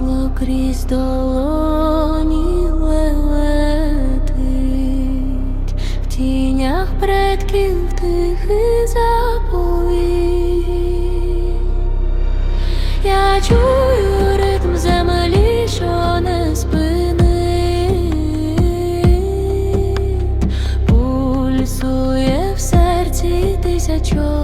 пройшло крізь долоні летить в тінях предків тихий заповіт. Я чую ритм землі, що не спинить, пульсує в серці тисячо.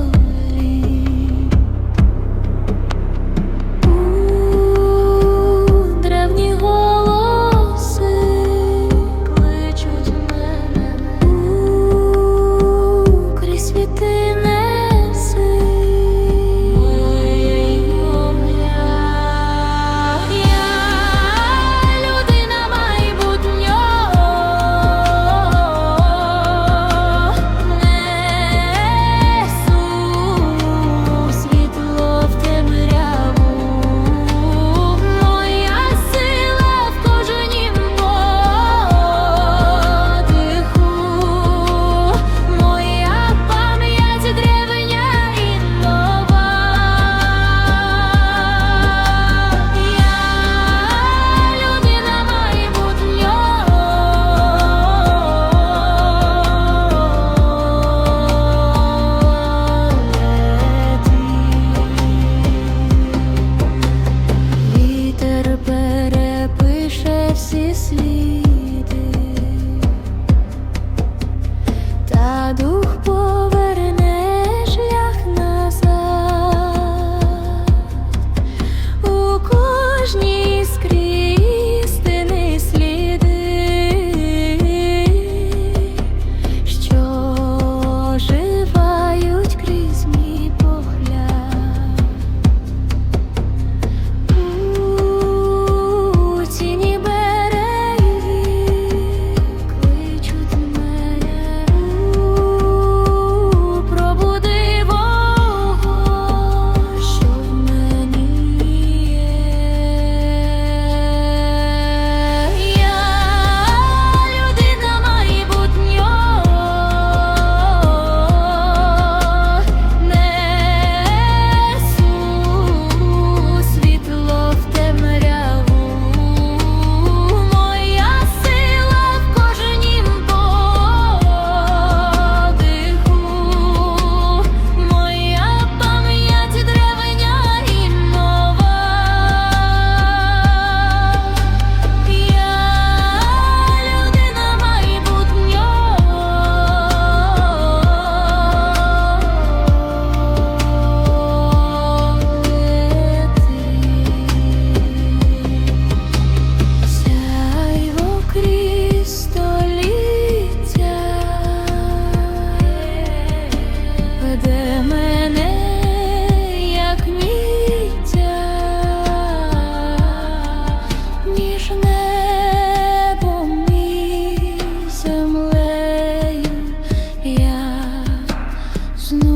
There's no